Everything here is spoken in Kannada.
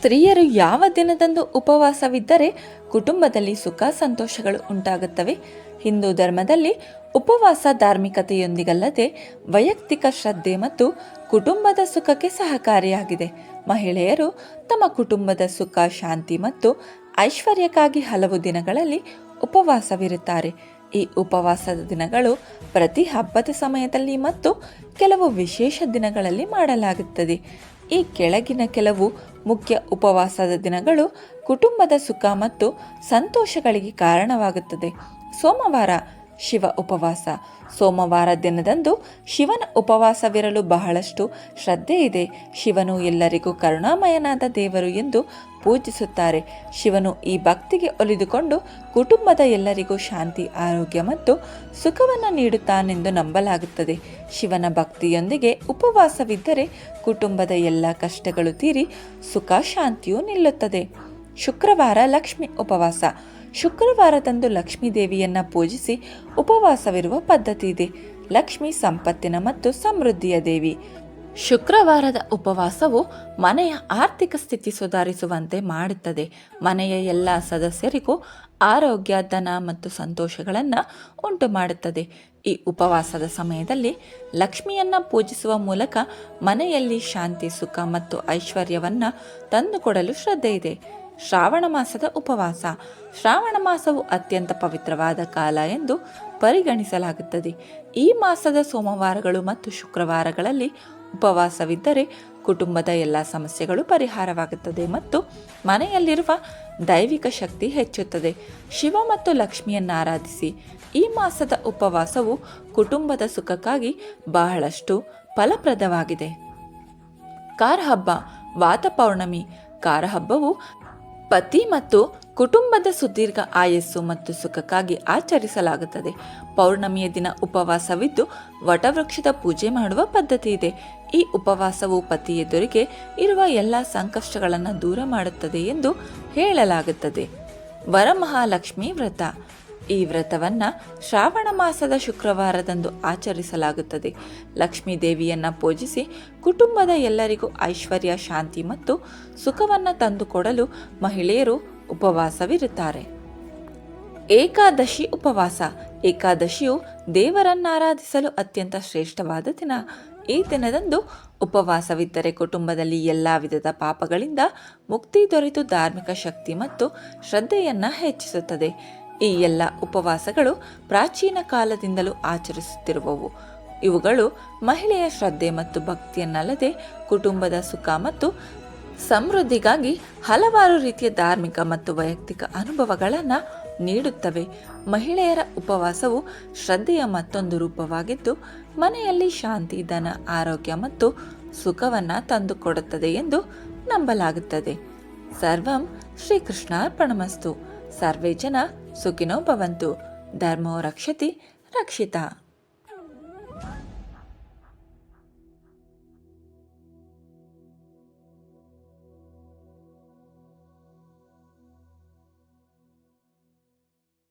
ಸ್ತ್ರೀಯರು ಯಾವ ದಿನದಂದು ಉಪವಾಸವಿದ್ದರೆ ಕುಟುಂಬದಲ್ಲಿ ಸುಖ ಸಂತೋಷಗಳು ಉಂಟಾಗುತ್ತವೆ. ಹಿಂದೂ ಧರ್ಮದಲ್ಲಿ ಉಪವಾಸ ಧಾರ್ಮಿಕತೆಯೊಂದಿಗಲ್ಲದೆ ವೈಯಕ್ತಿಕ ಶ್ರದ್ಧೆ ಮತ್ತು ಕುಟುಂಬದ ಸುಖಕ್ಕೆ ಸಹಕಾರಿಯಾಗಿದೆ. ಮಹಿಳೆಯರು ತಮ್ಮ ಕುಟುಂಬದ ಸುಖ, ಶಾಂತಿ ಮತ್ತು ಐಶ್ವರ್ಯಕ್ಕಾಗಿ ಹಲವು ದಿನಗಳಲ್ಲಿ ಉಪವಾಸವಿರುತ್ತಾರೆ. ಈ ಉಪವಾಸದ ದಿನಗಳು ಪ್ರತಿ ಹಬ್ಬದ ಸಮಯದಲ್ಲಿ ಮತ್ತು ಕೆಲವು ವಿಶೇಷ ದಿನಗಳಲ್ಲಿ ಮಾಡಲಾಗುತ್ತದೆ. ಈ ಕೆಳಗಿನ ಕೆಲವು ಮುಖ್ಯ ಉಪವಾಸದ ದಿನಗಳು ಕುಟುಂಬದ ಸುಖ ಮತ್ತು ಸಂತೋಷಗಳಿಗೆ ಕಾರಣವಾಗುತ್ತದೆ. ಸೋಮವಾರ ಶಿವ ಉಪವಾಸ. ಸೋಮವಾರ ದಿನದಂದು ಶಿವನ ಉಪವಾಸವಿರಲು ಬಹಳಷ್ಟು ಶ್ರದ್ಧೆ ಇದೆ. ಶಿವನು ಎಲ್ಲರಿಗೂ ಕರುಣಾಮಯನಾದ ದೇವರು ಎಂದು ಪೂಜಿಸುತ್ತಾರೆ. ಶಿವನು ಈ ಭಕ್ತಿಗೆ ಒಲಿದುಕೊಂಡು ಕುಟುಂಬದ ಎಲ್ಲರಿಗೂ ಶಾಂತಿ, ಆರೋಗ್ಯ ಮತ್ತು ಸುಖವನ್ನು ನೀಡುತ್ತಾನೆಂದು ನಂಬಲಾಗುತ್ತದೆ. ಶಿವನ ಭಕ್ತಿಯೊಂದಿಗೆ ಉಪವಾಸವಿದ್ದರೆ ಕುಟುಂಬದ ಎಲ್ಲ ಕಷ್ಟಗಳು ತೀರಿ ಸುಖ, ಶಾಂತಿಯು ನಿಲ್ಲುತ್ತದೆ. ಶುಕ್ರವಾರ ಲಕ್ಷ್ಮಿ ಉಪವಾಸ. ಶುಕ್ರವಾರದಂದು ಲಕ್ಷ್ಮೀ ದೇವಿಯನ್ನ ಪೂಜಿಸಿ ಉಪವಾಸವಿರುವ ಪದ್ಧತಿ ಇದೆ. ಲಕ್ಷ್ಮಿ ಸಂಪತ್ತಿನ ಮತ್ತು ಸಮೃದ್ಧಿಯ ದೇವಿ. ಶುಕ್ರವಾರದ ಉಪವಾಸವು ಮನೆಯ ಆರ್ಥಿಕ ಸ್ಥಿತಿ ಸುಧಾರಿಸುವಂತೆ ಮಾಡುತ್ತದೆ. ಮನೆಯ ಎಲ್ಲ ಸದಸ್ಯರಿಗೂ ಆರೋಗ್ಯ, ಧನ ಮತ್ತು ಸಂತೋಷಗಳನ್ನು ಉಂಟು ಮಾಡುತ್ತದೆ ಈ ಉಪವಾಸದ ಸಮಯದಲ್ಲಿ ಲಕ್ಷ್ಮಿಯನ್ನು ಪೂಜಿಸುವ ಮೂಲಕ ಮನೆಯಲ್ಲಿ ಶಾಂತಿ, ಸುಖ ಮತ್ತು ಐಶ್ವರ್ಯವನ್ನು ತಂದುಕೊಡಲು ಶ್ರದ್ಧೆ ಇದೆ. ಶ್ರಾವಣ ಮಾಸದ ಉಪವಾಸ. ಶ್ರಾವಣ ಮಾಸವು ಅತ್ಯಂತ ಪವಿತ್ರವಾದ ಕಾಲ ಎಂದು ಪರಿಗಣಿಸಲಾಗುತ್ತದೆ. ಈ ಮಾಸದ ಸೋಮವಾರಗಳು ಮತ್ತು ಶುಕ್ರವಾರಗಳಲ್ಲಿ ಉಪವಾಸವಿದ್ದರೆ ಕುಟುಂಬದ ಎಲ್ಲ ಸಮಸ್ಯೆಗಳು ಪರಿಹಾರವಾಗುತ್ತದೆ ಮತ್ತು ಮನೆಯಲ್ಲಿರುವ ದೈವಿಕ ಶಕ್ತಿ ಹೆಚ್ಚುತ್ತದೆ. ಶಿವ ಮತ್ತು ಲಕ್ಷ್ಮಿಯನ್ನು ಆರಾಧಿಸಿ. ಈ ಮಾಸದ ಉಪವಾಸವು ಕುಟುಂಬದ ಸುಖಕ್ಕಾಗಿ ಬಹಳಷ್ಟು ಫಲಪ್ರದವಾಗಿದೆ. ಕಾರ ಹಬ್ಬ ವಾತ ಪೌರ್ಣಮಿ. ಕಾರ ಹಬ್ಬವು ಪತಿ ಮತ್ತು ಕುಟುಂಬದ ಸುದೀರ್ಘ ಆಯಸ್ಸು ಮತ್ತು ಸುಖಕ್ಕಾಗಿ ಆಚರಿಸಲಾಗುತ್ತದೆ. ಪೌರ್ಣಮಿಯ ದಿನ ಉಪವಾಸವಿದ್ದು ವಟವೃಕ್ಷದ ಪೂಜೆ ಮಾಡುವ ಪದ್ಧತಿ ಇದೆ. ಈ ಉಪವಾಸವು ಪತಿ ಎದುರಿಗೆ ಇರುವ ಎಲ್ಲ ಸಂಕಷ್ಟಗಳನ್ನು ದೂರ ಮಾಡುತ್ತದೆ ಎಂದು ಹೇಳಲಾಗುತ್ತದೆ. ವರಮಹಾಲಕ್ಷ್ಮಿ ವ್ರತ. ಈ ವ್ರತವನ್ನು ಶ್ರಾವಣ ಮಾಸದ ಶುಕ್ರವಾರದಂದು ಆಚರಿಸಲಾಗುತ್ತದೆ. ಲಕ್ಷ್ಮೀ ದೇವಿಯನ್ನು ಪೂಜಿಸಿ ಕುಟುಂಬದ ಎಲ್ಲರಿಗೂ ಐಶ್ವರ್ಯ, ಶಾಂತಿ ಮತ್ತು ಸುಖವನ್ನು ತಂದುಕೊಡಲು ಮಹಿಳೆಯರು ಉಪವಾಸವಿರುತ್ತಾರೆ. ಏಕಾದಶಿ ಉಪವಾಸ. ಏಕಾದಶಿಯು ದೇವರನ್ನಾರಾಧಿಸಲು ಅತ್ಯಂತ ಶ್ರೇಷ್ಠವಾದ ದಿನ. ಈ ದಿನದಂದು ಉಪವಾಸವಿದ್ದರೆ ಕುಟುಂಬದಲ್ಲಿ ಎಲ್ಲ ವಿಧದ ಪಾಪಗಳಿಂದ ಮುಕ್ತಿ ದೊರೆತು ಧಾರ್ಮಿಕ ಶಕ್ತಿ ಮತ್ತು ಶ್ರದ್ಧೆಯನ್ನು ಹೆಚ್ಚಿಸುತ್ತದೆ. ಈ ಎಲ್ಲ ಉಪವಾಸಗಳು ಪ್ರಾಚೀನ ಕಾಲದಿಂದಲೂ ಆಚರಿಸುತ್ತಿರುವವು. ಇವುಗಳು ಮಹಿಳೆಯ ಶ್ರದ್ಧೆ ಮತ್ತು ಭಕ್ತಿಯನ್ನಲ್ಲದೆ ಕುಟುಂಬದ ಸುಖ ಮತ್ತು ಸಮೃದ್ಧಿಗಾಗಿ ಹಲವಾರು ರೀತಿಯ ಧಾರ್ಮಿಕ ಮತ್ತು ವೈಯಕ್ತಿಕ ಅನುಭವಗಳನ್ನು ನೀಡುತ್ತವೆ. ಮಹಿಳೆಯರ ಉಪವಾಸವು ಶ್ರದ್ಧೆಯ ಮತ್ತೊಂದು ರೂಪವಾಗಿದ್ದು, ಮನೆಯಲ್ಲಿ ಶಾಂತಿ, ಧನ, ಆರೋಗ್ಯ ಮತ್ತು ಸುಖವನ್ನು ತಂದುಕೊಡುತ್ತದೆ ಎಂದು ನಂಬಲಾಗುತ್ತದೆ. ಸರ್ವಂ ಶ್ರೀಕೃಷ್ಣಾರ್ಪಣಮಸ್ತು. ಸರ್ವೇ ಜನ ಸುಖಿನೋ ಭವಂತು. ಧರ್ಮೋ ರಕ್ಷತಿ ರಕ್ಷಿತ.